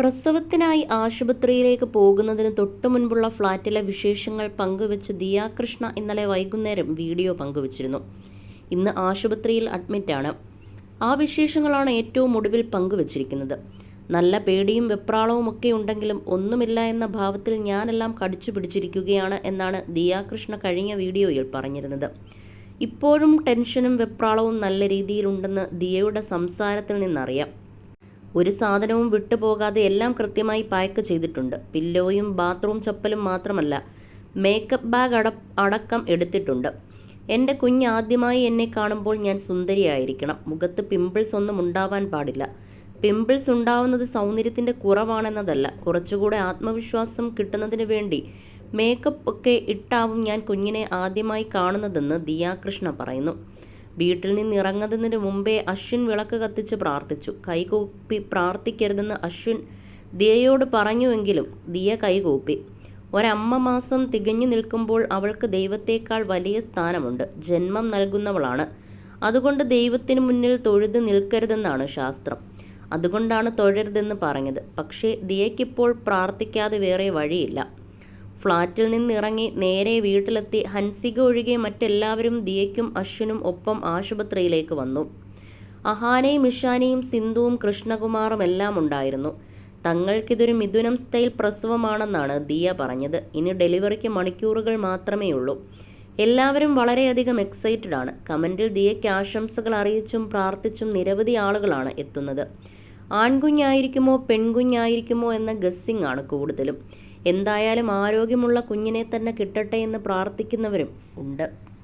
പ്രസവത്തിനായി ആശുപത്രിയിലേക്ക് പോകുന്നതിന് തൊട്ടു മുൻപുള്ള ഫ്ളാറ്റിലെ വിശേഷങ്ങൾ പങ്കുവെച്ച് ദിയാകൃഷ്ണ ഇന്നലെ വൈകുന്നേരം വീഡിയോ പങ്കുവച്ചിരുന്നു. ഇന്ന് ആശുപത്രിയിൽ അഡ്മിറ്റാണ് ആ വിശേഷങ്ങളാണ് ഏറ്റവും ഒടുവിൽ പങ്കുവച്ചിരിക്കുന്നത്. നല്ല പേടിയും വെപ്രാളവും ഒക്കെ ഉണ്ടെങ്കിലും ഒന്നുമില്ല എന്ന ഭാവത്തിൽ ഞാനെല്ലാം കടിച്ചു പിടിച്ചിരിക്കുകയാണ് എന്നാണ് ദിയാകൃഷ്ണ കഴിഞ്ഞ വീഡിയോയിൽ പറഞ്ഞിരുന്നത്. ഇപ്പോഴും ടെൻഷനും വെപ്രാളവും നല്ല രീതിയിലുണ്ടെന്ന് ദിയയുടെ സംസാരത്തിൽ നിന്നറിയാം. ഒരു സാധനവും വിട്ടുപോകാതെ എല്ലാം കൃത്യമായി പാക്ക് ചെയ്തിട്ടുണ്ട്. പില്ലോയും ബാത്റൂം ചപ്പലും മാത്രമല്ല മേക്കപ്പ് ബാഗ് അട അടക്കം എടുത്തിട്ടുണ്ട്. എന്റെ കുഞ്ഞ് ആദ്യമായി എന്നെ കാണുമ്പോൾ ഞാൻ സുന്ദരിയായിരിക്കണം. മുഖത്ത് പിമ്പിൾസ് ഒന്നും ഉണ്ടാവാൻ പാടില്ല. പിമ്പിൾസ് ഉണ്ടാവുന്നത് സൗന്ദര്യത്തിന്റെ കുറവാണെന്നതല്ല. കുറച്ചുകൂടെ ആത്മവിശ്വാസം കിട്ടുന്നതിന് വേണ്ടി മേക്കപ്പ് ഒക്കെ ഇട്ടാവും ഞാൻ കുഞ്ഞിനെ ആദ്യമായി കാണുന്നതെന്ന് ദിയാകൃഷ്ണ പറയുന്നു. വീട്ടിൽ നിന്ന് ഇറങ്ങുന്നതിന് മുമ്പേ അശ്വിൻ വിളക്ക് കത്തിച്ച് പ്രാർത്ഥിച്ചു. കൈകൂപ്പി പ്രാർത്ഥിക്കരുതെന്ന് അശ്വിൻ ദിയയോട് പറഞ്ഞുവെങ്കിലും ദിയ കൈകൂപ്പി. ഒരമ്മ മാസം തികഞ്ഞു നിൽക്കുമ്പോൾ അവൾക്ക് ദൈവത്തേക്കാൾ വലിയ സ്ഥാനമുണ്ട്. ജന്മം നൽകുന്നവളാണ്. അതുകൊണ്ട് ദൈവത്തിന് മുന്നിൽ തൊഴുത് നിൽക്കരുതെന്നാണ് ശാസ്ത്രം. അതുകൊണ്ടാണ് തൊഴരുതെന്ന് പറഞ്ഞത്. പക്ഷേ ദിയയ്ക്കിപ്പോൾ പ്രാർത്ഥിക്കാതെ വേറെ വഴിയില്ല. ഫ്ളാറ്റിൽ നിന്നിറങ്ങി നേരെ വീട്ടിലെത്തി ഹൻസിക ഒഴികെ മറ്റെല്ലാവരും ദിയയ്ക്കും അശ്വിനും ഒപ്പം ആശുപത്രിയിലേക്ക് വന്നു. അഹാനയും ഇഷാനയും സിന്ധുവും കൃഷ്ണകുമാറും എല്ലാം ഉണ്ടായിരുന്നു. തങ്ങൾക്കിതൊരു മിഥുനം സ്റ്റൈൽ പ്രസവമാണെന്നാണ് ദിയ പറഞ്ഞത്. ഇനി ഡെലിവറിക്ക് മണിക്കൂറുകൾ മാത്രമേ ഉള്ളൂ. എല്ലാവരും വളരെയധികം എക്സൈറ്റഡ് ആണ്. കമന്റിൽ ദിയയ്ക്ക് ആശംസകൾ അറിയിച്ചും പ്രാർത്ഥിച്ചും നിരവധി ആളുകളാണ് എത്തുന്നത്. ആൺകുഞ്ഞായിരിക്കുമോ പെൺകുഞ്ഞായിരിക്കുമോ എന്ന ഗസ്സിംഗ് ആണ് കൂടുതലും. എന്തായാലും ആരോഗ്യമുള്ള കുഞ്ഞിനെ തന്നെ കിട്ടട്ടെ എന്ന് പ്രാർത്ഥിക്കുന്നവരും ഉണ്ട്.